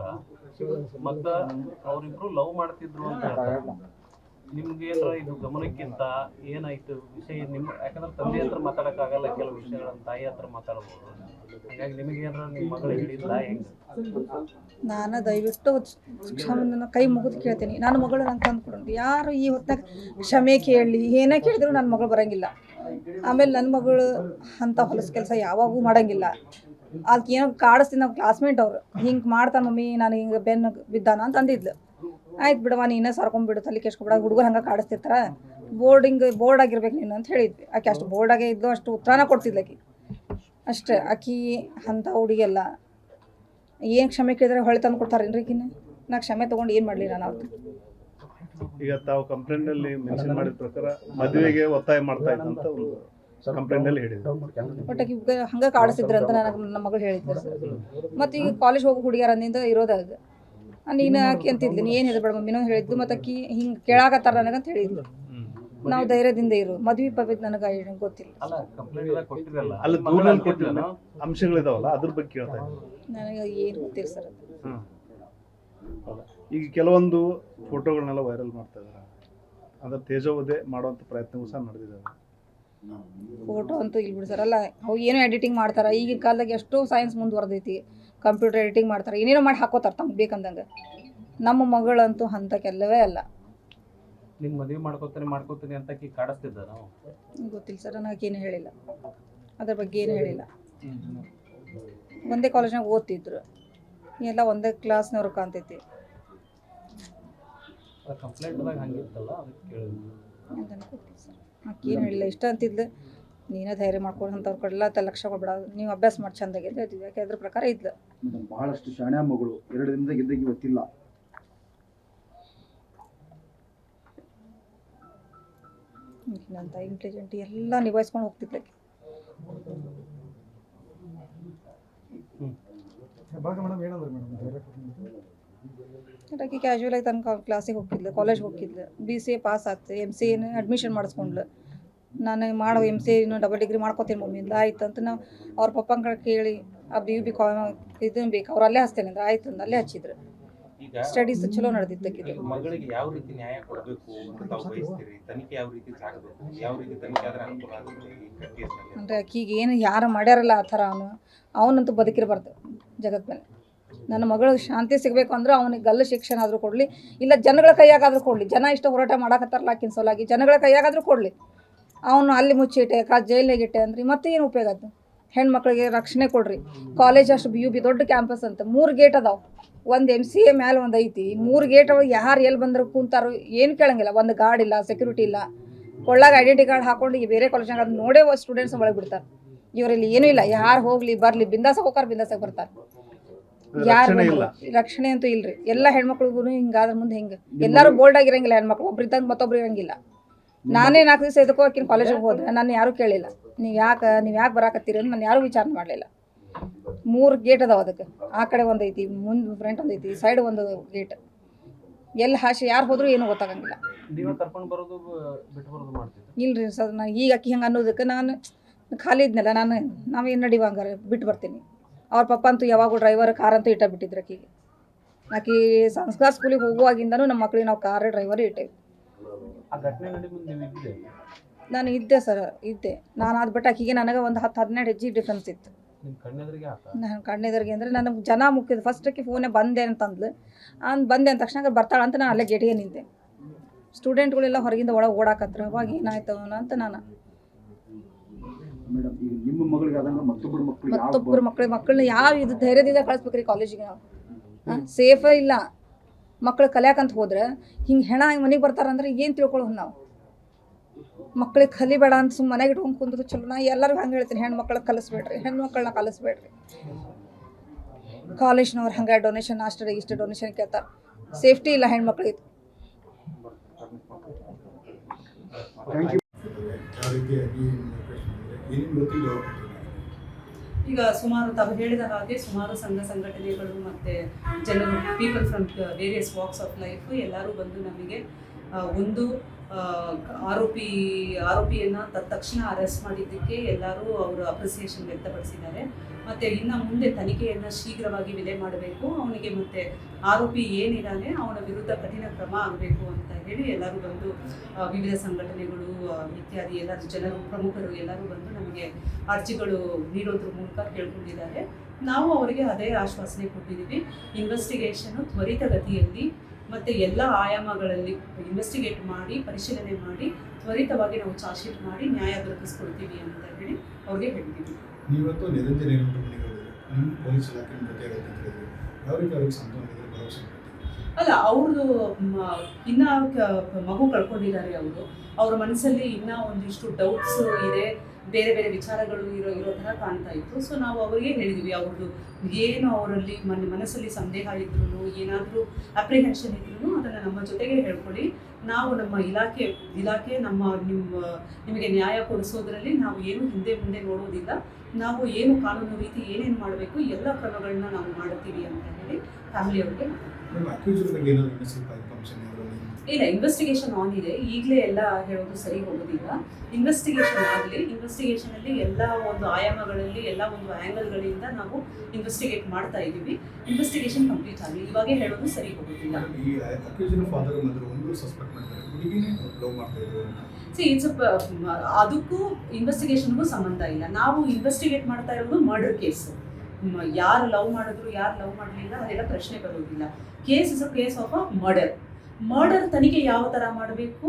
ಹೇಳ್ತಾರ ಮತ್ತ ಅವ್ರಿಬ್ರು ಲವ್ ಮಾಡ್ತಿದ್ರು ಅಂತ ನಿಮ್ಗೆ ಏನಾರ ಇದು ಗಮನಕ್ಕಿಂತ ಏನಾಯ್ತು ವಿಷಯ ನಿಮ್ ಯಾಕಂದ್ರೆ ತಂದೆ ಹತ್ರ ಮಾತಾಡಕ್ಕಾಗಲ್ಲ ಕೆಲವು ವಿಷಯಗಳನ್ನ, ತಾಯಿ ಹತ್ರ ಮಾತಾಡಬಹುದು ಹಾಗಾಗಿ ನಿಮಗೆ ಏನಾರ ನಿಮ್ಮ ಮಗಳು ಹೇಳಿಲ್ಲ ಹೆಂಗ? ನಾನು ದಯವಿಟ್ಟು ಕ್ಷಮನ ಕೈ ಮುಗಿದು ಕೇಳ್ತೀನಿ. ನನ್ನ ಮಗಳು ನಂಗೆ ತಂದು ಕೊಡೋದು ಯಾರು ಈ ಹೊತ್ತಾಗ ಕ್ಷಮೆ ಕೇಳಲಿ ಏನೇ ಕೇಳಿದ್ರು ನನ್ನ ಮಗಳು ಬರಂಗಿಲ್ಲ. ಆಮೇಲೆ ನನ್ನ ಮಗಳು ಅಂಥ ಹೊಲಸು ಕೆಲಸ ಯಾವಾಗೂ ಮಾಡಂಗಿಲ್ಲ. ಅದಕ್ಕೆ ಏನೋ ಕಾಡಿಸ್ತೀನಿ ನಮ್ಮ ಕ್ಲಾಸ್ಮೇಟ್ ಅವರು. ಹಿಂಗೆ ಮಾಡ್ತಾನೆ ಮಮ್ಮಿ, ನಾನು ಹಿಂಗೆ ಬೆನ್ನು ಬಿದ್ದಾನ ಅಂತ ಅಂದಿದ್ಲು. ಆಯ್ತು ಬಿಡವ ನೀನೇ ಸರ್ಕೊಂಡ್ಬಿಡು ತಲೆ ಕೆಸ್ಕೊಬಿಡ ಹುಡುಗರು ಹಂಗೆ ಕಾಡಿಸ್ತಿರ್ತಾರ. ಬೋರ್ಡಿಂಗ್, ಬೋರ್ಡ್ ಆಗಿರ್ಬೇಕು ನೀನು ಅಂತ ಹೇಳಿದ್ವಿ. ಆಕೆ ಅಷ್ಟು ಬೋರ್ಡಾಗೆ ಇದ್ದು ಅಷ್ಟು ಉತ್ತರನ ಕೊಡ್ತಿದ್ಲು ಆಕಿ. ಅಷ್ಟೇ, ಆಕಿ ಅಂಥ ಹುಡುಗಿಯಲ್ಲ ಏನು ಕ್ಷಮೆ ಕೇಳಿದ್ರೆ ಹೊಳೆ ತಂದು ಕೊಡ್ತಾರೇನ್ರಿ ಈಗಿನ ನಾ ಕ್ಷಮೆ ತೊಗೊಂಡು ಏನು ಮಾಡಲಿ ನಾನು ಅವ್ರದ್ದು ಈಗ ತಾವು ಕಂಪ್ಲೇಂಟ್ ಅಲ್ಲಿ ಮೆನ್ಷನ್ ಮಾಡಿದ ಪ್ರಕಾರ ಮದುವೆಗೆ ಒತ್ತಾಯ ಮಾಡ್ತಾ ಇದ್ದಂತ ಒಂದು ಕಂಪ್ಲೇಂಟ್ ಅಲ್ಲಿ ಹೇಳಿದ್ರು. ಬಟ್ ಹಂಗೆ ಕಾಡಿಸಿದ್ರು ಅಂತ ನನಗೆ ನನ್ನ ಮಗಳು ಹೇಳಿದ್ರು. ಸರ್ ಮತ್ತು ಈಗ ಕಾಲೇಜ್ ಹೋಗೋ ಹುಡುಗಿಯರ ಅಂದಿಂದ ಇರೋದಾಗ ನೀನು ಆಕಿ ಅಂತಿದ್ಲು ನೀ ಏನು ಹೇಳ್ಬೇಡ ಮಮ್ಮಿನೂ ಹೇಳಿದ್ಲು ಮತ್ತು ಆಕಿ ಹಿಂಗೆ ಕೇಳಾಕತ್ತಾರ ನನಗಂತ ಹೇಳಿದ್ಲು. ನಾವು ಧೈರ್ಯದಿಂದ ಇರು. ಮದ್ವಿ ಪವಿತ್ ನನಗೆ ಗೊತ್ತಿಲ್ಲ. ಅಲ್ಲ ಕಂಪ್ಲೇಂಟ್ ಎಲ್ಲ ಕೊಟ್ಟಿರಲ್ಲ ಅಲ್ಲ ದೂರಲ್ಲಿ ಕೊಟ್ಟಿಲ್ಲ ಅಂಶಗಳಿದಾವಲ್ಲ ಅದ್ರ ಬಗ್ಗೆ ಕೇಳ್ತಾ ನನಗೆ ಏನು ಗೊತ್ತಿಲ್ಲ ಸರ್ ಅದು. ಈಗ ಕೆಲವೊಂದು ಫೋಟೋಗಳನ್ನೆಲ್ಲ ವೈರಲ್ ಮಾಡ್ತಾ ಇದ್ದಾರೆ ಅದ್ರ ತೇಜೋವಧೆ ಮಾಡುವಂತ ಪ್ರಯತ್ನವೂ ಸಹ ನಡೆದಿದ್ದಾವೆ ಫೋಟೋ ಅಂತೂ ಇಲ್ಲಿ ಬಿಡಿ ಸರ್ ಅಲ್ಲ ಅವು ಏನೋ ಎಡಿಟಿಂಗ್ ಮಾಡ್ತಾರೆ. ಈಗಿನ ಕಾಲದಾಗ ಎಷ್ಟೋ ಸೈನ್ಸ್ ಮುಂದುವರೆದೈತಿ. ಕಂಪ್ಯೂಟರ್ ಎಡಿಟಿಂಗ್ ಮಾಡ್ತಾರೆ. ಏನೇನೋ ಮಾಡಿ ಹಾಕೋತಾರೆ ತಮ್ಗೆ ಬೇಕಂದಂಗೆ. ನಮ್ಮ ಮಗಳಂತೂ ಅಂಥ ಕೆಲವೇ ಅಲ್ಲ. ನಿಮ್ಮ ಮದುವೆ ಮಾಡ್ಕೋತೀನಿ ಮಾಡ್ಕೋತೀನಿ ಅಂತ ಕಾಡಿಸ್ತಿದ್ದ ನಾವು ಗೊತ್ತಿಲ್ಲ ಸರ್ ನನಗೆ ಏನು ಹೇಳಿಲ್ಲ. ಅದ್ರ ಬಗ್ಗೆ ಏನು ಹೇಳಿಲ್ಲ. ಒಂದೇ ಕಾಲೇಜ್ನಾಗ ಓದ್ತಿದ್ರು. ಎಲ್ಲ ಒಂದೇ ಕ್ಲಾಸ್ನವ್ರು ಕಾಣ್ತೈತಿ. ಕಂಪ್ಲೇಂಟ್ದಾಗ ಹಂಗಿತ್ತಲ್ಲ ಅದಕ್ಕೆ ಕೇಳಿದ್ವಿ ಅಂತ ಸರ್. ಆಕೆ ಏನು ಹೇಳಿಲ್ಲ ಇಷ್ಟ ಅಂತಿದ್ಲು. ನೀನೇ ಧೈರ್ಯ ಮಾಡ್ಕೊಂಡು ಅಂತವ್ರ ಕಡೆಲ್ಲ ತ ಲಕ್ಷ ಕೊಡ್ಬೇಡ ನೀವು ಅಭ್ಯಾಸ ಮಾಡಿ ಚಂದಾಗಿದ್ದು ಹೇಳ್ತಿದ್ವಿ. ಯಾಕೆ ಅದ್ರ ಪ್ರಕಾರ ಇದ್ಲು. ಭಾಳಷ್ಟು ಬಹಳಷ್ಟು ಶಾಣ್ಯ ಮಗಳು ಎರಡು ದಿನದ ಇದ್ದಾಗ ಇವತ್ತಿಲ್ಲ ಅಂತ ಇಂಟೆಲಿಜೆಂಟ್ ಎಲ್ಲ ನಿಭಾಯಿಸ್ಕೊಂಡು ಹೋಗ್ತಿದ್ಲು ಮೇಡಮ್ ಏನಂದ್ರೆ ಮೇಡಮ್? ಆಕೆ ಕ್ಯಾಶುವಲ್ ಆಗಿ ತನಕ ಕ್ಲಾಸಿಗೆ ಹೋಗ್ತಿದ್ಲು ಕಾಲೇಜ್ ಹೋಗ್ತಿದ್ಲು. ಬಿ ಸಿ ಎ ಪಾಸ್ ಆಗ್ತದೆ ಎಂ ಸಿ ಎನ ಅಡ್ಮಿಷನ್ ಮಾಡಿಸ್ಕೊಂಡ್ಲು ನಾನು ಮಾಡೋ ಎಂ ಸಿ ಎನು ಡಬಲ್ ಡಿಗ್ರಿ ಮಾಡ್ಕೋತೀನಿ ಮಮ್ಮಿಂದ ಆಯ್ತು ಅಂತ ನಾವು ಅವ್ರ ಪಪ್ಪನ ಕಡೆ ಕೇಳಿ ಆ ಬಿ ಯು ಬಿ ಕಾ ಇದನ್ನು ಬೇಕು ಅವ್ರು ಅಲ್ಲೇ ಹಚ್ತೇನೆ ಅಂದ್ರೆ. ಆಯ್ತು ಅಂದು ಅಲ್ಲೇ ಹಚ್ಚಿದ್ರು. ಸ್ಟಡೀಸ್ ಚಲೋ ನಡೆದಿದ್ದಕ್ಕಿದೆ ಮಗಳಿಗೆ ಯಾವ ರೀತಿ ನ್ಯಾಯ ಕೊಡಬೇಕು ಅಂತ ತಾವು ಬಯಸ್ತೀರಿ? ತನಿಖೆ ಯಾವ ರೀತಿ ಸಾಗಬೇಕು ಯಾವ ರೀತಿ ತನಿಖೆ ಆದ್ರೆ ಅನುಕೂಲ ಆಗುತ್ತೆ ಈ ಕೇಸ್ನಲ್ಲಿ ಅಂದರೆ ಆಕಿಗೆ ಏನು ಯಾರು ಮಾಡ್ಯಾರಲ್ಲ ಆ ಥರ ಅವನು ಅವನಂತೂ ಬದುಕಿರಬಾರ್ದು ಜಗತ್ತಿನಲ್ಲಿ ಮೇಲೆ ನನ್ನ ಮಗಳು ಶಾಂತಿ ಸಿಗಬೇಕು ಅಂದ್ರೆ ಅವನಿಗೆ ಗಲ್ಲು ಶಿಕ್ಷಣ ಆದರೂ ಕೊಡಲಿ, ಇಲ್ಲ ಜನಗಳ ಕೈಯಾಗಾದರೂ ಕೊಡಲಿ. ಜನ ಇಷ್ಟ ಹೋರಾಟ ಮಾಡಕತ್ತಾರಲ್ಲ ಆಕಿನ ಸಲುವಾಗಿ ಜನಗಳ ಕೈಯಾಗಾದರೂ ಕೊಡಲಿ. ಅವನು ಅಲ್ಲಿ ಮುಚ್ಚಿಟ್ಟೆ ಕಾ ಜೈಲಿಗೆ ಇಟ್ಟೆ ಅಂದ್ರೆ ಮತ್ತೆ ಏನು ಉಪಯೋಗ ಅದು ಹೆಣ್ಮಕ್ಳಿಗೆ ರಕ್ಷಣೆ ಕೊಡ್ರಿ. ಕಾಲೇಜ್ ಅಷ್ಟು ಬಿ ಯು ಬಿ ದೊಡ್ಡ ಕ್ಯಾಂಪಸ್ ಅಂತ, ಮೂರು ಗೇಟ್ ಅದಾವೆ. ಒಂದು ಎಂ ಸಿ ಎ ಮ್ಯಾಲೆ ಒಂದು ಐತಿ. ಮೂರು ಗೇಟ್ ಒಳಗೆ ಯಾರು ಎಲ್ಲಿ ಬಂದರು ಕೂತಾರೋ ಏನು ಕೇಳಂಗಿಲ್ಲ. ಒಂದು ಗಾರ್ಡ್ ಇಲ್ಲ ಸೆಕ್ಯೂರಿಟಿ ಇಲ್ಲ. ಕೊಳ್ಳಾಗ ಐಡೆಂಟಿ ಕಾರ್ಡ್ ಹಾಕೊಂಡು ಈ ಬೇರೆ ಕಾಲೇಜ್ನಾಗ ಅದು ನೋಡೇ ಸ್ಟೂಡೆಂಟ್ಸ್ ಒಳಗೆ ಬಿಡ್ತಾರೆ. ಇವರಲ್ಲಿ ಏನೂ ಇಲ್ಲ. ಯಾರು ಹೋಗಲಿ, ಬರಲಿ ಬಿಂದಾಸ ಹೋಗಾರ ಬಿಂದಾಸಾಗ ಬರ್ತಾರೆ. ಯಾರು ರಕ್ಷಣೆ ಇಲ್ಲ. ರಕ್ಷಣೆ ಅಂತೂ ಇಲ್ರಿ. ಎಲ್ಲ ಹೆಣ್ಮಕ್ಳಿಗೂ ಹಿಂಗಾದ್ರ ಮುಂದೆ ಹಿಂಗೆ. ಎಲ್ಲರೂ ಬೋಲ್ಡ್ ಆಗಿರಂಗಿಲ್ಲ ಹೆಣ್ಮಕ್ಳು. ಒಬ್ರು ಇದ್ದಂಗೆ ಮತ್ತೊಬ್ರು ಇರಂಗಿಲ್ಲ. ನಾನೇ ನಾಲ್ಕು ದಿವಸ ಇದಕ್ಕೂ ಆಕಿನ ಕಾಲೇಜಿಗೆ ಹೋದ್ರೆ ನಾನು ಯಾರೂ ಕೇಳಿಲ್ಲ. ನೀವು ಯಾಕೆ ನೀವು ಯಾಕೆ ಬರಾಕತ್ತೀರಿ ಅಂತ ನಾನು ಯಾರೂ ವಿಚಾರ ಮಾಡಲಿಲ್ಲ. ಮೂರು ಗೇಟ್ ಅದಾವ ಅದಕ್ಕೆ. ಆ ಕಡೆ ಒಂದು ಐತಿ ಮುಂದೆ ಫ್ರಂಟ್ ಒಂದು ಐತಿ ಸೈಡ್ ಒಂದು ಗೇಟ್ ಎಲ್ಲಿ ಹಾಸಿ ಯಾರು ಹೋದ್ರು ಏನೂ ಗೊತ್ತಾಗಂಗಿಲ್ಲ. ಇಲ್ರಿ ಸರ್ ನಾ ಈಗ ಅಕ್ಕಿ ಹಂಗೆ ಅನ್ನೋದಕ್ಕೆ ನಾನು ಖಾಲಿ ಇದ್ನಲ್ಲ ನಾನು ನಾವೇನು ನಡಿವ ಹಂಗಾರೆ? ಬಿಟ್ಟು ಬರ್ತೀನಿ. ಅವ್ರ ಪಪ್ಪ ಅಂತೂ ಯಾವಾಗೂ ಡ್ರೈವರ್ ಕಾರ್ ಅಂತೂ ಇಟ್ಟ ಬಿಟ್ಟಿದ್ರು ಆಕಿಗೆ. ಆಕಿ ಸಂಸ್ಕಾರ ಸ್ಕೂಲಿಗೆ ಹೋಗುವಾಗಿಂದನೂ ನಮ್ಮ ಮಕ್ಳಿಗೆ ನಾವು ಕಾರ್ ಡ್ರೈವರ್ ಇಟ್ಟೇವೆ. ನಾನು ಇದ್ದೆ ಸರ್ ಇದ್ದೆ. ನಾನು ಅದು ಬಿಟ್ಟು ಆಕಿಗೆ ನನಗೆ ಒಂದು ಹತ್ತು ಹದಿನೆಂಟು ಹೆಜ್ಜೆ ಡಿಫ್ರೆನ್ಸ್ ಇತ್ತು. ನಾನು ಕಣ್ಣೆದರಿಗೆ ಅಂದರೆ ನನಗೆ ಜನ ಮುಖ್ಯದ ಫಸ್ಟಕ್ಕೆ ಫೋನೇ ಬಂದೆ ಅಂತಂದ್ಲು ಅಂದು ಬಂದೆ ಅಂದ ತಕ್ಷಣ ಬರ್ತಾಳೆ ಅಂತ ನಾನು ಅಲ್ಲೇ ಗೆಟಿಗೆ ನಿಂತೆ ಸ್ಟೂಡೆಂಟ್ಗಳೆಲ್ಲ ಹೊರಗಿಂದ ಒಳಗೆ ಓಡಾಕತ್ರ. ಅವಾಗ ಏನಾಯ್ತು ಅವನು ಅಂತ ನಾನು ಮೇಡಮ್ ಈಗ ನಿಮ್ಮ ಮಗಳಿಗೆ ಆದಂಗ ಮತ್ತೊಬ್ಬರ ಮಕ್ಕಳು ಮತ್ತೊಬ್ಬರು ಮಕ್ಕಳನ್ನ ಯಾವ ಇದು ಧೈರ್ಯದಿಂದ ಕಳಿಸ್ಬೇಕ್ರಿ ಕಾಲೇಜಿಗೆ ನಾವು? ಸೇಫ ಇಲ್ಲ. ಮಕ್ಕಳು ಕಲಿಯಾಕಂತ ಹೋದ್ರೆ ಹಿಂಗೆ ಹೆಣ ಮನೆಗೆ ಬರ್ತಾರಂದ್ರೆ ಏನು ತಿಳ್ಕೊಳ್ಳೋದು ನಾವು? ಮಕ್ಳಿಗೆ ಕಲಿಬೇಡ ಅಂತ ಸುಮ್ಮನೆ ಮನೆಗೆ ಇಟ್ಕೊಂಡು ಕುಂದ್ರು ಚಲೋ ನಾ ಎಲ್ಲರಿಗೂ ಹಂಗೆ ಹೇಳ್ತೀನಿ ಹೆಣ್ಣು ಮಕ್ಕಳಿಗೆ ಕಲಿಸ್ಬೇಡ್ರಿ ಹೆಣ್ಣು ಮಕ್ಕಳನ್ನ ಕಲಿಸ್ಬೇಡ್ರಿ. ಕಾಲೇಜ್ನವ್ರು ಹಂಗೆ ಡೊನೇಷನ್ ಅಷ್ಟು ಇಷ್ಟು ಡೊನೇಷನ್ ಕೇಳ್ತಾರೆ. ಸೇಫ್ಟಿ ಇಲ್ಲ ಹೆಣ್ಮಕ್ಳಿಗೆ ಥ್ಯಾಂಕ್ ಯು ಈಗ ಸುಮಾರು ತಾವು ಹೇಳಿದ ಹಾಗೆ ಸುಮಾರು ಸಂಘ ಸಂಘಟನೆಗಳು ಮತ್ತೆ ಜನರು people from various walks of life ಎಲ್ಲರೂ ಬಂದು ನಮಗೆ ಒಂದು ಆರೋಪಿ, ಆರೋಪಿಯನ್ನು ತಕ್ಷಣ ಅರೆಸ್ಟ್ ಮಾಡಿದ್ದಕ್ಕೆ ಎಲ್ಲರೂ ಅವರು ಅಪ್ರಿಸಿಯೇಷನ್ ವ್ಯಕ್ತಪಡಿಸಿದ್ದಾರೆ. ಮತ್ತು ಇನ್ನು ಮುಂದೆ ತನಿಖೆಯನ್ನು ಶೀಘ್ರವಾಗಿ ವಿಲೆ ಮಾಡಬೇಕು. ಅವನಿಗೆ ಮತ್ತೆ ಆರೋಪಿ ಏನಿದ್ದಾನೆ ಅವನ ವಿರುದ್ಧ ಕಠಿಣ ಕ್ರಮ ಆಗಬೇಕು ಅಂತ ಹೇಳಿ ಎಲ್ಲರೂ ಬಂದು ವಿವಿಧ ಸಂಘಟನೆಗಳು ಇತ್ಯಾದಿ ಎಲ್ಲರೂ ಜನರು, ಪ್ರಮುಖರು ಎಲ್ಲರೂ ಬಂದು ನಮಗೆ ಅರ್ಜಿಗಳು ನೀಡೋದ್ರ ಮೂಲಕ ಕೇಳ್ಕೊಂಡಿದ್ದಾರೆ. ನಾವು ಅವರಿಗೆ ಅದೇ ಆಶ್ವಾಸನೆ ಕೊಟ್ಟಿದ್ದೀವಿ. ಇನ್ವೆಸ್ಟಿಗೇಷನು ತ್ವರಿತಗತಿಯಲ್ಲಿ ಮತ್ತು ಎಲ್ಲ ಆಯಾಮಗಳಲ್ಲಿ ಇನ್ವೆಸ್ಟಿಗೇಟ್ ಮಾಡಿ ಪರಿಶೀಲನೆ ಮಾಡಿ ತ್ವರಿತವಾಗಿ ನಾವು ಚಾರ್ಜ್ ಶೀಟ್ ಮಾಡಿ ನ್ಯಾಯ ದೊರಕಿಸ್ಕೊಡ್ತೀವಿ ಅಂತ ಹೇಳಿ ಅವ್ರಿಗೆ ಹೇಳ್ತೀವಿ. ನೀವತ್ತು ನಿರಂಜನ ನಿಮ್ಮ ಪೊಲೀಸ್ ಇಲಾಖೆ ಜೊತೆ ಯಾವ ರೀತಿ ಅವ್ರಿಗೆ ಭರವಸೆ ಅಲ್ಲ ಅವ್ರದ್ದು ಇನ್ನ ಮಗು ಕಳ್ಕೊಂಡಿದ್ದಾರೆ ಅವರು. ಅವ್ರ ಮನಸ್ಸಲ್ಲಿ ಇನ್ನ ಒಂದಿಷ್ಟು ಡೌಟ್ಸ್ ಇದೆ. ಬೇರೆ ಬೇರೆ ವಿಚಾರಗಳು ಇರೋ ಇರೋ ಥರ ಕಾಣ್ತಾ ಇತ್ತು. ಸೊ ನಾವು ಅವರಿಗೆ ಹೇಳಿದ್ವಿ ಅವ್ರದ್ದು ಏನು ಅವರಲ್ಲಿ ಮನ ಮನಸ್ಸಲ್ಲಿ ಸಂದೇಹ ಇದ್ರೂ ಏನಾದರೂ ಅಪ್ರಿಹೆನ್ಷನ್ ಇದ್ರೂ ಅದನ್ನು ನಮ್ಮ ಜೊತೆಗೆ ಹೇಳ್ಕೊಳ್ಳಿ ನಾವು ನಮ್ಮ ಇಲಾಖೆ ಇಲಾಖೆ ನಮ್ಮ ನಿಮ್ಮ ನಿಮಗೆ ನ್ಯಾಯ ಕೊಡಿಸೋದ್ರಲ್ಲಿ ನಾವು ಏನು ಹಿಂದೆ ಮುಂದೆ ನೋಡೋದಿಲ್ಲ. ನಾವು ಏನು ಕಾನೂನು ರೀತಿ ಏನೇನು ಮಾಡಬೇಕು, ಎಲ್ಲ ಕ್ರಮಗಳನ್ನ ನಾವು ಮಾಡ್ತೀವಿ ಅಂತ ಹೇಳಿ ಫ್ಯಾಮಿಲಿಯವ್ರಿಗೆ ಇಲ್ಲ ಇನ್ವೆಸ್ಟಿಗೇಷನ್ ಆನ್ ಇದೆ. ಈಗಲೇ ಎಲ್ಲ ಹೇಳೋದು ಸರಿ ಹೋಗೋದಿಲ್ಲ. ಇನ್ವೆಸ್ಟಿಗೇಷನ್ ಆಗಲಿ ಇನ್ವೆಸ್ಟಿಗೇಷನಲ್ಲಿ ಎಲ್ಲ ಒಂದು ಆಯಾಮಗಳಲ್ಲಿ ಎಲ್ಲ ಒಂದು ಆ್ಯಂಗಲ್ಗಳಿಂದ ನಾವು ಇನ್ವೆಸ್ಟಿಗೇಟ್ ಮಾಡ್ತಾ ಇದ್ದೀವಿ. ಇನ್ವೆಸ್ಟಿಗೇಷನ್ ಕಂಪ್ಲೀಟ್ ಆಗಲಿ ಇವಾಗೇ ಹೇಳೋದು ಸರಿ ಹೋಗೋದಿಲ್ಲ. ಸಿ ಇಟ್ಸ್ ಅದಕ್ಕೂ ಇನ್ವೆಸ್ಟಿಗೇಷನ್ಗೂ ಸಂಬಂಧ ಇಲ್ಲ. ನಾವು ಇನ್ವೆಸ್ಟಿಗೇಟ್ ಮಾಡ್ತಾ ಇರೋದು ಮರ್ಡರ್ ಕೇಸ್ ಯಾರು ಲವ್ ಮಾಡಿದ್ರು ಯಾರು ಲವ್ ಮಾಡಲಿಲ್ಲ ಅದೆಲ್ಲ ಪ್ರಶ್ನೆ ಬರೋದಿಲ್ಲ. Case is a case of a murder murder ತನಿಖೆ ಯಾವ ಥರ ಮಾಡಬೇಕು,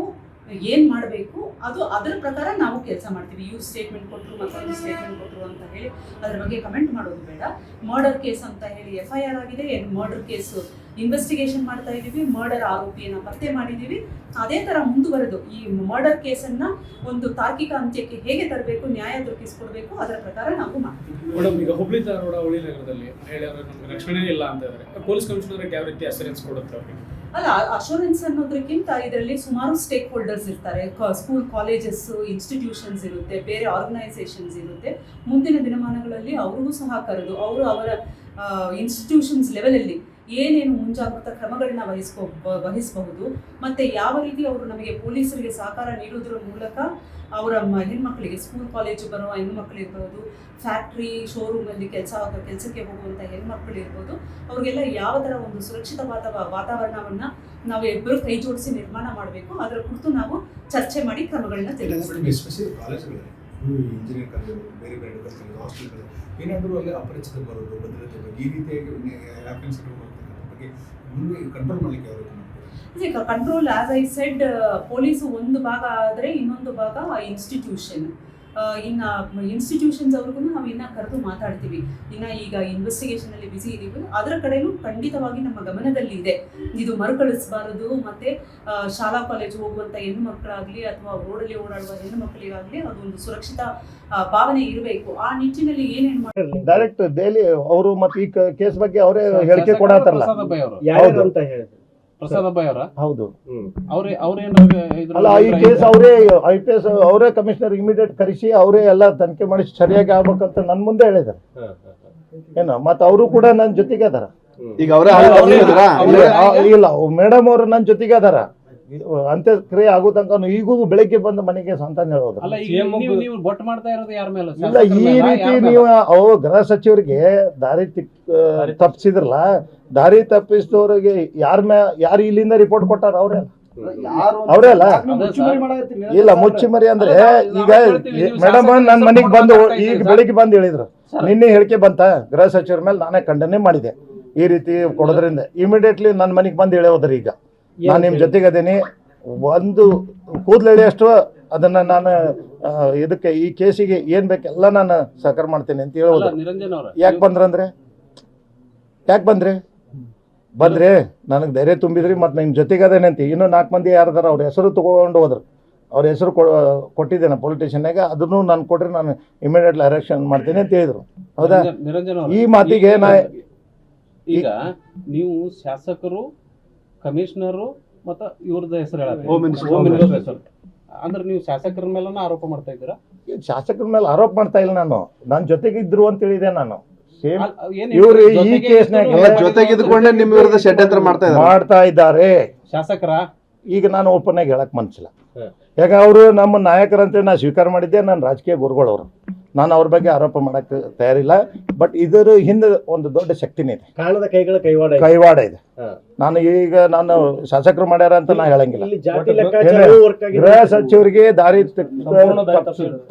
ಏನು ಮಾಡಬೇಕು, ಅದು ಅದರ ಪ್ರಕಾರ ನಾವು ಕೆಲಸ ಮಾಡ್ತೀವಿ. ಇವ್ರು ಸ್ಟೇಟ್ಮೆಂಟ್ ಕೊಟ್ಟರು ಮತ್ತೊಂದು ಸ್ಟೇಟ್ಮೆಂಟ್ ಕೊಟ್ಟರು ಅಂತ ಹೇಳಿ ಅದ್ರ ಬಗ್ಗೆ ಕಮೆಂಟ್ ಮಾಡೋದು ಬೇಡ. ಮರ್ಡರ್ ಕೇಸ್ ಅಂತ ಹೇಳಿ ಎಫ್ ಐ ಆರ್ ಆಗಿದೆ. ಮರ್ಡರ್ ಕೇಸು ಇನ್ವೆಸ್ಟಿಗೇಷನ್ ಮಾಡ್ತಾ ಇದ್ದೀವಿ ಮರ್ಡರ್ ಆರೋಪಿಯನ್ನು ಪತ್ತೆ ಮಾಡಿದ್ದೀವಿ ಅದೇ ಥರ ಮುಂದುವರೆದು ಈ ಮರ್ಡರ್ ಕೇಸನ್ನು ಒಂದು ತಾರ್ಕಿಕ ಅಂತ್ಯಕ್ಕೆ ಹೇಗೆ ತರಬೇಕು, ನ್ಯಾಯ ದೊರಕಿಸ್ಕೊಡ್ಬೇಕು, ಅದರ ಪ್ರಕಾರ ನಾವು ಮಾಡ್ತೀವಿ. ಮೇಡಮ್, ಈಗ ಹುಬ್ಳಿ ಧಾರವಾಡ ಹುಳಿ ನಗರದಲ್ಲಿ ನಮಗೆ ರಕ್ಷಣೆ ಇಲ್ಲ ಅಂತ ಪೊಲೀಸ್ ಯಾವ ರೀತಿ ಅಸರೆನ್ಸ್ ಕೊಡುತ್ತೆ ಅವ್ರಿಗೆ? ಅಲ್ಲ ಅಶೋರೆನ್ಸ್ ಅನ್ನೋದಕ್ಕಿಂತ ಇದರಲ್ಲಿ ಸುಮಾರು ಸ್ಟೇಕ್ ಹೋಲ್ಡರ್ಸ್ ಇರ್ತಾರೆ ಸ್ಕೂಲ್ ಕಾಲೇಜಸ್ ಇನ್ಸ್ಟಿಟ್ಯೂಷನ್ಸ್ ಇರುತ್ತೆ, ಬೇರೆ ಆರ್ಗನೈಸೇಷನ್ಸ್ ಇರುತ್ತೆ. ಮುಂದಿನ ದಿನಮಾನಗಳಲ್ಲಿ ಅವ್ರಿಗೂ ಸಹ ಕರೆದು, ಅವರು ಅವರ ಇನ್ಸ್ಟಿಟ್ಯೂಷನ್ಸ್ ಲೆವೆಲಲ್ಲಿ ಏನೇನು ಮುಂಜಾಗ್ರತಾ ಕ್ರಮಗಳನ್ನ ವಹಿಸ್ಕೊ ವಹಿಸಬಹುದು ಮತ್ತು ಯಾವ ರೀತಿ ಅವರು ನಮಗೆ ಪೊಲೀಸರಿಗೆ ಸಹಕಾರ ನೀಡೋದ್ರ ಮೂಲಕ ಅವರ ಹೆಣ್ಮಕ್ಳಿಗೆ ಸ್ಕೂಲ್ ಕಾಲೇಜು ಬರೋ ಹೆಣ್ಮಕ್ಳಿರ್ಬೋದು ಫ್ಯಾಕ್ಟ್ರಿ ಶೋರೂಮಲ್ಲಿ ಕೆಲಸ ಕೆಲಸಕ್ಕೆ ಹೋಗುವಂಥ ಮಕ್ಕಳು ಇರ್ಬೋದು ಅವ್ರಿಗೆಲ್ಲ ಯಾವ ತರ ಒಂದು ಸುರಕ್ಷಿತವಾದ ವಾತಾವರಣವನ್ನ ನಾವು ಇಬ್ಬರು ಕೈ ಜೋಡಿಸಿ ನಿರ್ಮಾಣ ಮಾಡಬೇಕು ಅದರ ಕುರಿತು ನಾವು ಚರ್ಚೆ ಮಾಡಿ ಕ್ರಮಗಳನ್ನ ಇಂಜಿನಿಯರ್ ಬೇರೆ ಬೇರೆ ಏನಾದರೂ ಅಲ್ಲಿ ಅಪರಿಚಿತ ಬರೋದು ಭದ್ರತೆ ಬಗ್ಗೆ ಈ ರೀತಿಯಾಗಿ ಬಗ್ಗೆ ಮುಂದೆ ಕಂಟ್ರೋಲ್ ಮಾಡಲಿಕ್ಕೆ ಯಾವ control as I said police ಒಂದು ಭಾಗ ಆದರೆ ಇನ್ನೊಂದು ಭಾಗ ಇನ್ಸ್ಟಿಟ್ಯೂಷನ್ ಇನ್ನು ಇನ್ಸ್ಟಿಟ್ಯೂಷನ್ಸ್ ಅವ್ರಿಗೂ ನಾವು ಇನ್ನು ಕರೆದು ಮಾತಾಡ್ತೀವಿ. ಇನ್ನು ಈಗ ಇನ್ವೆಸ್ಟಿಗೇಷನ್ ಅಲ್ಲಿ ಬಿಸಿ ಇದೀವಿ. ಅದರ ಕಡೆಯೂ ಖಂಡಿತವಾಗಿ ನಮ್ಮ ಗಮನದಲ್ಲಿ ಇದೆ. ಇದು ಮರುಕಳಿಸಬಾರದು ಮತ್ತೆ ಶಾಲಾ ಕಾಲೇಜು ಹೋಗುವಂತ ಹೆಣ್ಣು ಮಕ್ಕಳಾಗಲಿ ಅಥವಾ ರೋಡಲ್ಲಿ ಓಡಾಡುವ ಹೆಣ್ಣು ಮಕ್ಕಳಿಗಾಗಲಿ ಅದೊಂದು ಸುರಕ್ಷಿತ ಭಾವನೆ ಇರಬೇಕು. ಆ ನಿಟ್ಟಿನಲ್ಲಿ ಏನೇನು ಮಾಡಿ ಡೈರೆಕ್ಟ್ ಡೈಲಿ ಅವರು ಮತ್ತೆ ಈ ಕೇಸ್ ಬಗ್ಗೆ ಅವರೇ ಹೇಳಿಕೆ ಕೊಡತ್ತಾರಲ್ಲ ಪ್ರಸಾದ್ ಅಬ್ಬಾಯಿ ಅವರು? ಹೌದು. ಅವ್ರೇ ಅವ್ರೇನು ಅಲ್ಲ ಈ ಕೇಸ್ ಅವರೇ ಐ ಪಿ ಎಸ್ ಅವರೇ ಕಮಿಷನರ್ ಇಮಿಡಿಯೇಟ್ ಕರೆಸಿ ಅವರೇ ಎಲ್ಲ ತನಿಖೆ ಮಾಡಿ ಸರಿಯಾಗಿ ಆಗ್ಬೇಕಂತ ನನ್ನ ಮುಂದೆ ಹೇಳಿದ್ದಾರೆ ಏನು ಮತ್ತೆ ಅವರು ಕೂಡ ನನ್ನ ಜೊತೆಗೆ ಅದಾರ. ಈಗ ಅವರೇ ಇಲ್ಲ ಮೇಡಮ್ ಅವರು ನನ್ನ ಜೊತೆಗೆ ಅದಾರ. ಅಂತ್ಯಕ್ರಿಯೆ ಆಗೋ ತನಕ ಈಗೂ ಬೆಳಿಗ್ಗೆ ಬಂದು ಮನೆಗೆ ಸಂತಾನ ಹೇಳೋದು. ಅಲ್ಲ ಈಗ ನೀವು ನೀವು ಬೊಟ್ಟು ಮಾಡ್ತಾ ಇರೋದು ಯಾರ ಮೇಲೆ? ಇಲ್ಲ ಈ ರೀತಿ ನೀವು ಅವು ಗೃಹ ಸಚಿವರಿಗೆ ದಾರಿ ತಿಕ್ ತಪ್ಪಿಸಿದ್ರಲ್ಲ ದಾರಿ ತಪ್ಪಿಸಿದವ್ರಿಗೆ ಯಾರ ಮ್ಯಾ ಯಾರು ಇಲ್ಲಿಂದ ರಿಪೋರ್ಟ್ ಕೊಟ್ಟಾರ? ಅವ್ರೇ ಅವ್ರೇ ಅಲ್ಲ. ಇಲ್ಲ ಮುಚ್ಚಿಮರಿ ಅಂದ್ರೆ ಈಗ ಮೇಡಮ್ ನನ್ನ ಮನೆಗೆ ಬಂದು ಈಗ ಬೆಳಿಗ್ಗೆ ಬಂದು ಹೇಳಿದ್ರು. ನಿನ್ನೆ ಹೇಳಿಕೆ ಬಂತ ಗೃಹ ಸಚಿವರ ಮೇಲೆ ನಾನೇ ಖಂಡನೆ ಮಾಡಿದೆ. ಈ ರೀತಿ ಕೊಡೋದ್ರಿಂದ. ಇಮಿಡಿಯೇಟ್ಲಿ ನನ್ನ ಮನೆಗೆ ಬಂದು ಹೇಳೋದ್ರಿ ಈಗ ನಾನು ನಿಮ್ಮ ಜೊತೆಗೆ ಅದೇನಿ ಒಂದು ಕೂದಲೆಳೆಯಷ್ಟು ಅದನ್ನ ನಾನು ಇದಕ್ಕೆ ಈ ಕೇಸಿಗೆ ಏನ್ ಬೇಕೆಲ್ಲ ನಾನು ಸಹಕಾರ ಮಾಡ್ತೇನೆ ಅಂತ ಹೇಳೋದು ಯಾಕ್ ಬಂದ್ರಂದ್ರೆ? ಯಾಕೆ ಬಂದ್ರಿ? ಬಂದ್ರೆ ನನಗೆ ಧೈರ್ಯ ತುಂಬಿದ್ರಿ ಮತ್ತು ನಿಮ್ಮ ಜೊತೆಗೆ ಅದೇನೆ ಅಂತ. ಇನ್ನೂ ನಾಲ್ಕು ಮಂದಿ ಯಾರದಾರ ಅವ್ರ ಹೆಸರು ತೊಗೊಂಡು ಹೋದ್ರು. ಅವ್ರ ಹೆಸರು ಕೊಟ್ಟಿದ್ದೇನೆ ಆಗ ಅದನ್ನು ನಾನು ಕೊಟ್ರೆ ನಾನು ಇಮಿಡಿಯೇಟ್ಲಿ ಅರೆಕ್ಷನ್ ಮಾಡ್ತೀನಿ ಅಂತ ಹೇಳಿದ್ರು. ಹೌದಾ? ಈ ಮಾತಿಗೆ ನಾ ಈಗ ನೀವು ಶಾಸಕರು ಕಮಿಷನರು ಮತ್ತ ಇವ್ರದ್ದು ಹೆಸರು ಹೋಮ್ Minister. ಹೆಸರು. ಅಂದ್ರೆ ನೀವು ಶಾಸಕರ ಮೇಲೆ ಆರೋಪ ಮಾಡ್ತಾ ಇದ್ದೀರಾ? ಶಾಸಕರ ಮೇಲೆ ಆರೋಪ ಮಾಡ್ತಾ ಇಲ್ಲ ನಾನು. ನನ್ನ ಜೊತೆಗೆ ಇದ್ರು ಅಂತ ಹೇಳಿದೆ ನಾನು. ಸೇಮ್ ಅಲ್- ಏನ್ ಇವ್ರು ಈ ಜೊತೆಗೆ ಕೇಸ್ನಾಗ ಜೊತೆಗಿದ್ಕೊಂಡೆ ನಿಮ್ಮ ವಿರುದ್ಧ ಷಡ್ಯಂತ್ರ ಮಾಡ್ತಾ ಇದ್ದಾರೆ. ಮಾಡ್ತಾ ಇದ್ದಾರೆ. ಶಾಸಕರ? ಈಗ ನಾನು ಓಪನ್ ಆಗಿ ಹೇಳಕ್ ಮನ್ಸಿಲ್ಲ. ಯಾಕೆ ಅವರು ನಮ್ಮ ನಾಯಕರಂತೆ ನಾ ಸ್ವೀಕಾರ ಮಾಡಿದ್ದೆ ನಾನು ರಾಜಕೀಯ ಗುರುಗಳವರು. ನಾನು ಅವ್ರ ಬಗ್ಗೆ ಆರೋಪ ಮಾಡಕ್ಕೆ ತಯಾರಿಲ್ಲ ಬಟ್ ಇದರ ಹಿಂದೆ ಒಂದು ದೊಡ್ಡ ಶಕ್ತಿನೇ ಇದೆ. ಕಾಣದ ಕೈಗಳ ಕೈವಾಡ ಇದೆ. ಕೈವಾಡ ಇದೆ. ನಾನು ಈಗ ನಾನು ಶಾಸಕರು ಮಾಡ್ಯಾರ ಅಂತ ನಾ ಹೇಳಂಗಿಲ್ಲ. ಗೃಹ ಸಚಿವರಿಗೆ ದಾರಿ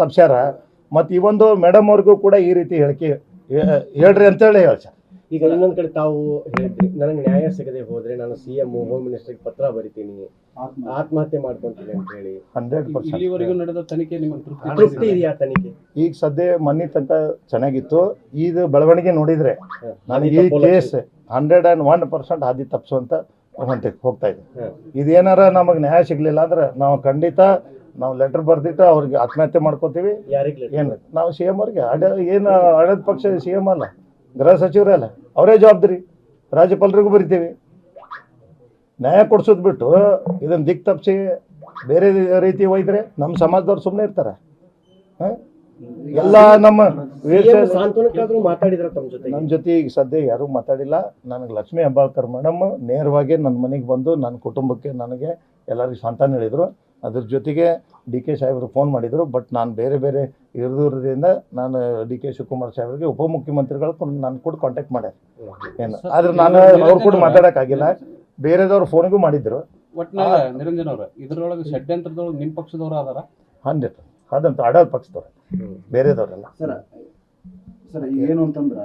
ತಪ್ಸ್ಯಾರ. ಮತ್ತು ಈ ಒಂದು ಮೇಡಮ್ ಅವ್ರಿಗೂ ಕೂಡ ಈ ರೀತಿ ಹೇಳಿಕೆ ಹೇಳ್ರಿ ಅಂತೇಳಿ ಹೇಳ್ಸ ಈಗ ಇನ್ನೊಂದ್ ಕಡೆ ತಾವು ಹೇಳಿದ್ರಿ ನನಗೆ ನ್ಯಾಯ ಸಿಗದೆ ಹೋದ್ರೆ ನಾನು ಸಿ ಎಂ ಹೋಮ್ ಮಿನಿಸ್ಟರ್ಗೆ ಪತ್ರ ಬರಿತೀನಿ ಆತ್ಮಹತ್ಯೆ. ಮಾಡ್ಕೊಂತೀನಿ ಅಂತ ಹೇಳಿ. ಹಂಡ್ರೆಡ್ ಇಲ್ಲಿವರೆಗೂ ನಡೆದ ತನಿಖೆ ನಿಮಗೆ ತೃಪ್ತಿ ಇದೆಯಾ ತನಿಖೆ? ಈಗ ಸದ್ಯ ಮೊನ್ನೆ ತನಕ ಚೆನ್ನಾಗಿತ್ತು. ಇದು ಬೆಳವಣಿಗೆ ನೋಡಿದ್ರೆ. ನನಗೆ ಈ case hundred and one percent ಹಾದಿ ತಪ್ಪಿಸುವಂತ ಹೋಗ್ತಾ ಇದೆ. ಇದೇನಾರ ನಮಗೆ ನ್ಯಾಯ ಸಿಗ್ಲಿಲ್ಲ ಅಂದ್ರೆ ನಾವು ಖಂಡಿತ ನಾವು ಲೆಟರ್ ಬರ್ದಿಟ್ಟು ಅವ್ರಿಗೆ ಆತ್ಮಹತ್ಯೆ ಮಾಡ್ಕೋತೀವಿ. ಯಾರಿಗೆ ಏನು ನಾವು ಸಿ ಎಂ ಅವ್ರಿಗೆ ಅಡ ಏನು ಆಡಳಿತ ಪಕ್ಷ ಸಿ ಎಂ ಅಲ್ಲ. ಗೃಹ ಸಚಿವರೇ ಅಲ್ಲ ಅವರೇ ಜವಾಬ್ದಾರಿ. ರಾಜ್ಯಪಾಲರಿಗೂ ಬರಿತೀವಿ. ನ್ಯಾಯ ಕೊಡ್ಸೋದು ಬಿಟ್ಟು ಇದನ್ನು ದಿಕ್ ತಪ್ಪಿಸಿ ಬೇರೆ ರೀತಿ ಒಯ್ದರೆ ನಮ್ಮ ಸಮಾಜದವ್ರು ಸುಮ್ಮನೆ ಇರ್ತಾರೆ. ಹ? ಎಲ್ಲ ನಮ್ಮ ನನ್ನ ಜೊತೆ ಈಗ ಸದ್ಯ ಯಾರೂ ಮಾತಾಡಿಲ್ಲ. ನನಗೆ ಲಕ್ಷ್ಮೀ ಹೆಬ್ಬಾಳ್ಕರ್ ಮೇಡಮ್ ನೇರವಾಗಿ ನನ್ನ ಮನೆಗೆ ಬಂದು ನನ್ನ ಕುಟುಂಬಕ್ಕೆ ನನಗೆ ಎಲ್ಲರಿಗೂ ಸಂತಾನ ಹೇಳಿದರು. ಅದ್ರ ಜೊತೆಗೆ ಡಿ ಕೆ ಸಾಹೇಬರು ಫೋನ್ ಮಾಡಿದರು ಬಟ್ ನಾನು ಬೇರೆ ಬೇರೆ ಇರೋದ್ರಿಂದ ನಾನು ಡಿ ಕೆ ಶಿವಕುಮಾರ್ ಸಾಹೇಬರಿಗೆ ಉಪಮುಖ್ಯಮಂತ್ರಿಗಳು ನಾನು ಕೂಡ ಕಾಂಟ್ಯಾಕ್ಟ್ ಮಾಡ್ಯಾರ ಏನು ಆದ್ರೆ ನಾನು ಅವ್ರು ಕೂಡ ಮಾತಾಡೋಕ್ಕಾಗಿಲ್ಲ. ಬೇರೆದವ್ರು ಫೋನಿಗೂ ಮಾಡಿದ್ರು. ಒಟ್ನಲ್ಲಿ ನಿರಂಜನ್ ಅವ್ರ ಇದ್ರೊಳಗೆ ಷಡ್ಯಂತ್ರದೊಳಗೆ ನಿಮ್ಮ ಪಕ್ಷದವ್ರು ಅದಾರ ಹಂಡ್ರೆಡ್ ಅದಂತ ಅಡಲ್ ಪಕ್ಷದವ್ರು. ಬೇರೆದವ್ರೆಲ್ಲ ಬೇರೆದವರೆಲ್ಲ. ಸರ್ ಸರ್ ಈಗ ಏನು ಅಂತಂದ್ರ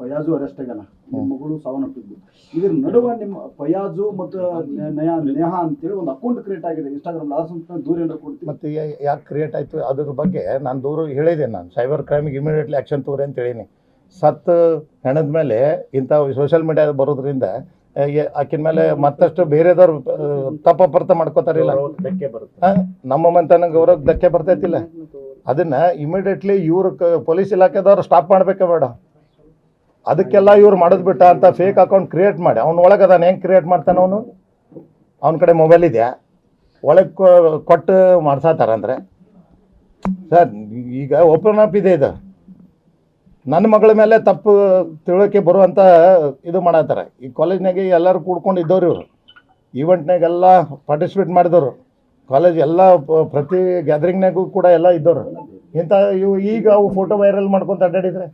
ಫಯಾಜು ಅರೆಸ್ಟ್ ಆಗ್ಯಾನ ನಿಮ್ಮ ಮಗಳು ಸಾವನ್ನಪ್ಪಿದ್ದು. ಇದ್ರ ನಡುವ ನಿಮ್ಮ ಫಯಾಜು ಮತ್ತು ನಯಾ ನಯ ನೇಹ ಅಂತೇಳಿ ಒಂದು ಅಕೌಂಟ್ ಕ್ರಿಯೇಟ್ ಆಗಿದೆ. ಇನ್ಸ್ಟಾಗ್ರಾಮ್ ಲಾಸ್ಟ್ ದೂರ ಏನಾರು ಕೊಡ್ತೀವಿ. ಮತ್ತು ಯಾಕೆ ಕ್ರಿಯೇಟ್ ಆಯಿತು? ಅದ್ರ ಬಗ್ಗೆ ನಾನು ದೂರ ಹೇಳಿದೆ ನಾನು. ಸೈಬರ್ ಕ್ರೈಮಿಗೆ ಇಮಿಡಿಯೇಟ್ಲಿ ಆ್ಯಕ್ಷನ್ ತಗೋರಿ ಅಂತ ಹೇಳೀನಿ. ಸತ್ತು ಹೆಣದ ಮೇಲೆ ಇಂಥ ಸೋಷಿಯಲ್ ಮೀಡಿಯಾ ಬರೋದ್ರಿಂದ ಆಕಿನ ಮೇಲೆ ಮತ್ತಷ್ಟು ಬೇರೆದವ್ರು ಪರ್ತ ಮಾಡ್ಕೋತಾರಿಲ್ಲ ನಮ್ಮ ಮಂತನ ಗೌರವಕ್ಕೆ ಧಕ್ಕೆ ಬರ್ತೈತಿಲ್ಲ. ಅದನ್ನ ಇಮಿಡಿಯೇಟ್ಲಿ ಇವ್ರ ಪೊಲೀಸ್ ಇಲಾಖೆದವ್ರು ಸ್ಟಾಪ್ ಮಾಡ್ಬೇಕ ಬೇಡ. ಅದಕ್ಕೆಲ್ಲ ಇವ್ರು ಮಾಡೋದು ಬಿಟ್ಟ ಅಂತ ಫೇಕ್ ಅಕೌಂಟ್ ಕ್ರಿಯೇಟ್ ಮಾಡಿ. ಅವ್ನ ಒಳಗೆ ಅದಾನ. ಹೆಂಗೆ ಕ್ರಿಯೇಟ್ ಮಾಡ್ತಾನೆ ಅವನು? ಅವನ ಕಡೆ ಮೊಬೈಲ್ ಇದೆಯಾ ಒಳಗೆ ಕೊಟ್ಟು ಮಾಡ್ಸಾತಾರಂದ್ರೆ ಸರ್, ಈಗ ಓಪನ್ ಅಪ್ ಇದೆ ಇದು. ನನ್ನ ಮಗಳ ಮೇಲೆ ತಪ್ಪು ತಿಳುವಳಿಕೆ ಬರುವಂಥ ಇದು ಮಾಡತ್ತಾರ ಈ ಕಾಲೇಜ್ನಾಗೆ ಎಲ್ಲರೂ ಕೂಡ್ಕೊಂಡು ಇದ್ದವ್ರು ಇವರು. ಈವೆಂಟ್ನಾಗೆಲ್ಲ ಪಾರ್ಟಿಸಿಪೇಟ್ ಮಾಡಿದವರು. ಕಾಲೇಜ್ ಎಲ್ಲ ಪ್ರತಿ ಗ್ಯಾದರಿಂಗ್ನಾಗೂ ಕೂಡ ಎಲ್ಲ ಇದ್ದವರು. ಇಂಥ ಇವು ಈಗ ಅವು ಫೋಟೋ ವೈರಲ್ ಮಾಡ್ಕೊಂತ ಅಡ್ಡಾಡಿದ್ರೆ?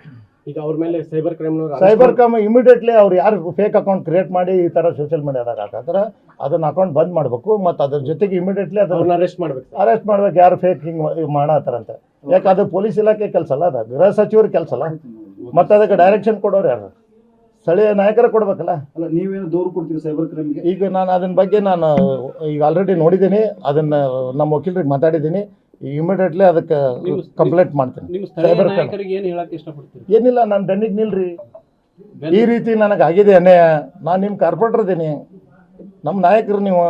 ಈಗ ಅವ್ರ ಮೇಲೆ cyber crime cyber crime immediately ಅವ್ರು ಯಾರು ಫೇಕ್ ಅಕೌಂಟ್ ಕ್ರಿಯೇಟ್ ಮಾಡಿ ಈ ಥರ ಸೋಷಿಯಲ್ ಮೀಡಿಯಾದಾಗ ಹಾಕತ್ತಾರ ಅದನ್ನ ಅಕೌಂಟ್ ಬಂದ್ ಮಾಡಬೇಕು ಮತ್ತು ಅದ್ರ ಜೊತೆಗೆ ಇಮಿಡಿಯೇಟ್ಲಿ ಅದನ್ನ ಅರೆಸ್ಟ್ ಮಾಡ್ಬೇಕು. ಅರೆಸ್ಟ್ ಮಾಡ್ಬೇಕು ಯಾರು ಫೇಕ್ ಹಿಂಗೆ ಮಾಡತ್ತಾರಂತ ಯಾಕೆ ಅದು ಪೊಲೀಸ್ ಇಲಾಖೆ ಕೆಲಸ ಅಲ್ಲ ಅದು? ಗೃಹ ಸಚಿವರ ಕೆಲಸ ಅಲ್ಲ. ಮತ್ತು ಅದಕ್ಕೆ ಡೈರೆಕ್ಷನ್ ಕೊಡೋರು ಯಾರು? ಸ್ಥಳೀಯ ನಾಯಕರ ಕೊಡ್ಬೇಕಲ್ಲ? ಅಲ್ಲ ನೀವೇನು ದೂರು ಕೊಡ್ತೀರಿ ಸೈಬರ್ ಕ್ರೈಮ್ಗೆ ಈಗ ನಾನು ಅದನ್ನ ಬಗ್ಗೆ ನಾನು ಈಗ ಆಲ್ರೆಡಿ ನೋಡಿದ್ದೀನಿ. ಅದನ್ನ ನಮ್ಮ ವಕೀಲರಿಗೆ ಮಾತಾಡಿದ್ದೀನಿ. ಇಮಿಡಿಯೇಟ್ಲಿ ಅದಕ್ಕೆ ಕಂಪ್ಲೇಂಟ್ ಮಾಡ್ತೀನಿ. ಏನಿಲ್ಲ ನಾನು ದಂಡಿಗೆ ನಿಲ್ರಿ. ಈ ರೀತಿ ನನಗೆ ಆಗಿದೆ ಅನ್ಯಾಯ ನಾನು ನಿಮ್ಮ ಕಾರ್ಪೊರೇಟರ್ ಇದ್ದೀನಿ ನಮ್ಮ ನಾಯಕರು ನೀವು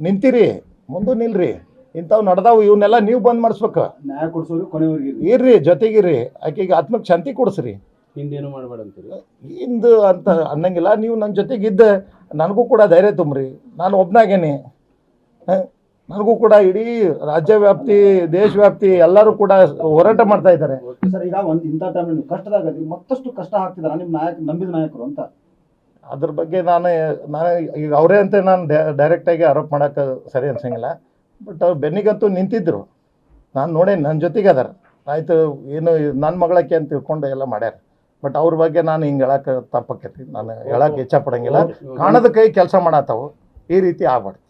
ನಿಂತಿರಿ ಮುಂದೆ ನಿಲ್ರಿ. ಇಂಥವು ನಡೆದಾವು ಇವನ್ನೆಲ್ಲ ನೀವು ಬಂದ್ ಮಾಡಿಸ್ಬೇಕು. ನ್ಯಾಯ ಕೊಡಿಸೋರು ಕೊನೆವರೆಗೆ ಇರ್ಲಿ. ಇರ್ರಿ ಜೊತೆಗಿರ್ರಿ ಆಕೆಗೆ ಆತ್ಮಕ್ಕೆ ಶಾಂತಿ ಕೊಡಿಸ್ರಿ. ಹಿಂದೇನು ಮಾಡಬೇಡ ಅಂತೀರಿ ಇಂದು ಅಂತ ಅನ್ನಂಗಿಲ್ಲ. ನೀವು ನನ್ನ ಜೊತೆಗಿದ್ದ ನನಗೂ ಕೂಡ ಧೈರ್ಯ ತುಂಬ್ರಿ. ನಾನು ಒಬ್ನಾಗೇನಿ. ಹ? ನನಗೂ ಕೂಡ ಇಡೀ ರಾಜ್ಯ ವ್ಯಾಪ್ತಿ ದೇಶ ವ್ಯಾಪ್ತಿ ಎಲ್ಲರೂ ಕೂಡ ಹೋರಾಟ ಮಾಡ್ತಾ ಇದ್ದಾರೆ. ಸರ್ ಈಗ ಒಂದು ಇಂಥ ಟೈಮ್ ಕಷ್ಟದಾಗ ಮತ್ತಷ್ಟು ಕಷ್ಟ ಹಾಕ್ತಿದ್ದಾರೆ ನಿಮ್ಮ ನಾಯಕ ನಂಬಿದ ನಾಯಕರು ಅಂತ? ಅದ್ರ ಬಗ್ಗೆ ನಾನು ನಾನು ಈಗ ಅವರೇ ಅಂತ ನಾನು ಡೈರೆಕ್ಟಾಗಿ ಆರೋಪ ಮಾಡೋಕೆ ಸರಿ ಅನ್ಸಂಗಿಲ್ಲ. ಬಟ್ ಅವ್ರು ಬೆನ್ನಿಗಂತೂ ನಿಂತಿದ್ರು. ನಾನು ನೋಡೇನಿ ನನ್ನ ಜೊತೆಗೆ ಅದಾರ. ಆಯಿತು ಏನು ನನ್ನ ಮಗಳಕ್ಕೆ ಅಂತ ತಿಳ್ಕೊಂಡು ಎಲ್ಲ ಮಾಡ್ಯಾರ. ಬಟ್ ಅವ್ರ ಬಗ್ಗೆ ನಾನು ಹಿಂಗೆ ಹೇಳಕ್ಕೆ ತಪ್ಪಕ್ಕೈತಿ ನಾನು ಹೇಳಕ್ಕೆ ಇಚ್ಛೆ ಪಡಂಗಿಲ್ಲ. ಕಾಣದ ಕೈ ಕೆಲಸ ಮಾಡತ್ತವು ಈ ರೀತಿ ಆಗ್ಬಾರ್ದು.